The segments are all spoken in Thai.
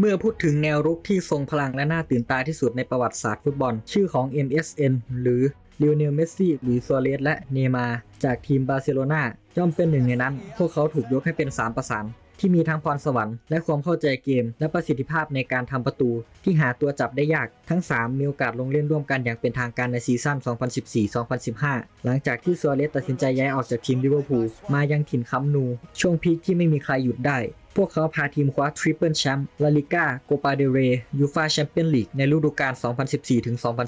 เมื่อพูดถึงแนวรุกที่ทรงพลังและน่าตื่นตาที่สุดในประวัติศาสตร์ฟุตบอล ชื่อของ MSN หรือลิโอเนลเมสซี่หรือซัวเรสและเนมา จากทีมบาร์เซโลนาย่อมเป็นหนึ่งในนั้น พวกเขาถูกยกให้เป็น3ประสานที่มีทั้งพรสวรรค์และความเข้าใจเกม และประสิทธิภาพในการทำประตู ที่หาตัวจับได้ยากทั้ง 3 มีโอกาสลงเล่นร่วมกันอย่างเป็นทางการในซีซั่น 2014-2015 หลังจากที่ซัวเรสตัดสินใจย้ายออกจากทีมลิเวอร์พูลมายังถิ่นคัมป์นู ช่วงพีคที่ไม่มีใครหยุดได้ พวกเขาพาทีมคว้าทริปเปิลแชมป์ลาลิก้าโกปาเดเรยูฟาแชมเปี้ยนลีกในฤดูกาล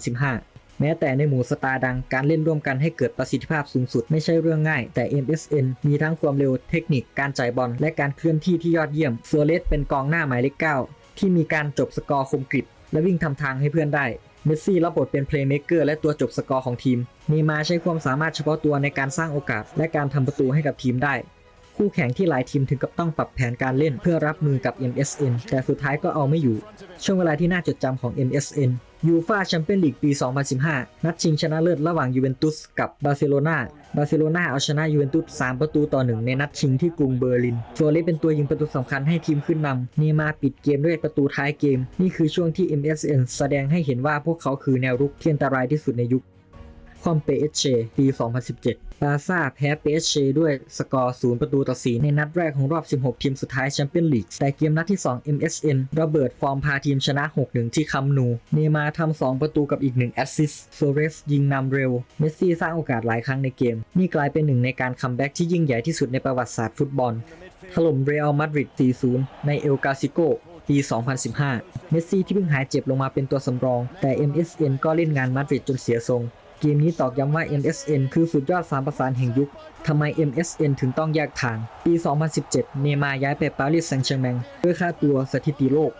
2014-2015 แม้แต่ในหมู่สตาร์ดังการเล่นร่วมกันให้เกิดประสิทธิภาพสูงสุดไม่ใช่เรื่องง่าย แต่ MSN มีทั้งความเร็วเทคนิคการจ่ายบอลและการเคลื่อนที่ที่ยอดเยี่ยมซัวเรสเป็นกองหน้าหมายเลข9ที่มีการจบสกอร์คมกริบและวิ่งทำทางให้เพื่อนได้เมสซี่รับบทเป็นเพลย์เม k เกอร์และตัวจบสกอร์ของทีมเนมาใช้ความสามารถเฉพาะตัวในการสร้างโอกาส และการทำประตูให้กับทีมได้ คู่แข่งที่หลายทีมถึงกับต้องปรับแผนการเล่นเพื่อรับมือกับ MSN แต่สุดท้ายก็เอาไม่อยู่ ช่วงเวลาที่น่าจดจำของ MSN ยูฟาแชมเปี้ยนลีกปี 2015 นัดชิงชนะเลิศระหว่างยูเวนตุสกับบาร์เซโลนา บาร์เซโลนาเอาชนะยูเวนตุส 3 ประตูต่อ 1 ในนัดชิงที่กรุงเบอร์ลินโซเลสเป็นตัวยิงประตูสำคัญให้ทีมขึ้นนำเนย์มาปิดเกมด้วยประตูท้ายเกม นี่คือช่วงที่ MSN แสดงให้เห็นว่าพวกเขาคือแนวรุกที่อันตรายที่สุดในยุค คอมเปเอชปี 2017 บาร์ซ่าแพ้เปเชด้วยสกอร์ 0 ประตูต่อ 4 ในนัดแรกของรอบ 16 ทีมสุดท้ายแชมเปี้ยนลีก แต่เกมนัดที่ 2 MSN ระเบิดฟอร์มพาทีมชนะ 6-1 ที่คัมนู เนย์มาทำ 2 ประตูกับอีก 1 แอสซิสต์โซเรสยิงนำเร็ว เมสซี่สร้างโอกาสหลายครั้งในเกม นี่กลายเป็นหนึ่งในการคัมแบ็กที่ยิ่งใหญ่ที่สุดในประวัติศาสตร์ฟุตบอล ถล่มเรอัลมาดริด 4-0 ในเอลกาซิโกปี 2015 เมสซี่ที่เพิ่งหายเจ็บลงมาเป็นตัวสำรอง แต่ MSN ก็เล่นงานมาดริดจนเสียทรง เกมนี้ตอกย้ำว่า MSN คือสุดยอดสามประสานแห่งยุค ทำไม MSN ถึงต้องแยกทาง ปี 2017 เนมาย้ายไปปารีสแซงต์แชร์แมงด้วยค่าตัวสถิติโลก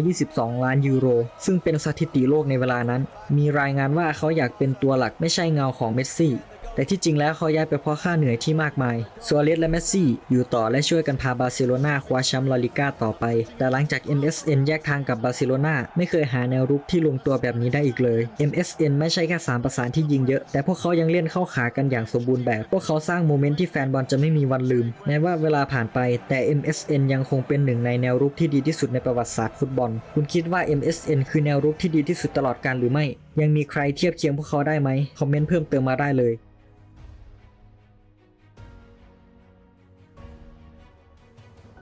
222 ล้านยูโร ซึ่งเป็นสถิติโลกในเวลานั้น มีรายงานว่าเขาอยากเป็นตัวหลักไม่ใช่เงาของเมสซี่ แต่ที่จริงแล้วเขาย้ายไปเพราะค่าเหนื่อยที่มากมายซัวเรสและเมสซี่อยู่ต่อและช่วยกันพาบาร์เซโลนาคว้าแชมป์ลาลิก้าต่อไป แต่หลังจาก MSN แยกทางกับบาร์เซโลนาไม่เคยหาแนวรุกที่ลงตัวแบบนี้ได้อีกเลย MSN ไม่ใช่แค่สามประสานที่ยิงเยอะ แต่พวกเขายังเล่นเข้าขากันอย่างสมบูรณ์แบบ พวกเขาสร้างโมเมนต์ที่แฟนบอลจะไม่มีวันลืม แม้ว่าเวลาผ่านไป แต่ MSN ยังคงเป็นหนึ่งในแนวรุกที่ดีที่สุดในประวัติศาสตร์ฟุตบอล คุณคิดว่า MSN คือแนวรุกที่ดีที่สุดตลอดกาลหรือไม่ ยังมีใครเทียบเคียงพวกเขาได้ไหม คอมเมนต์เพิ่มเติมมาได้เลย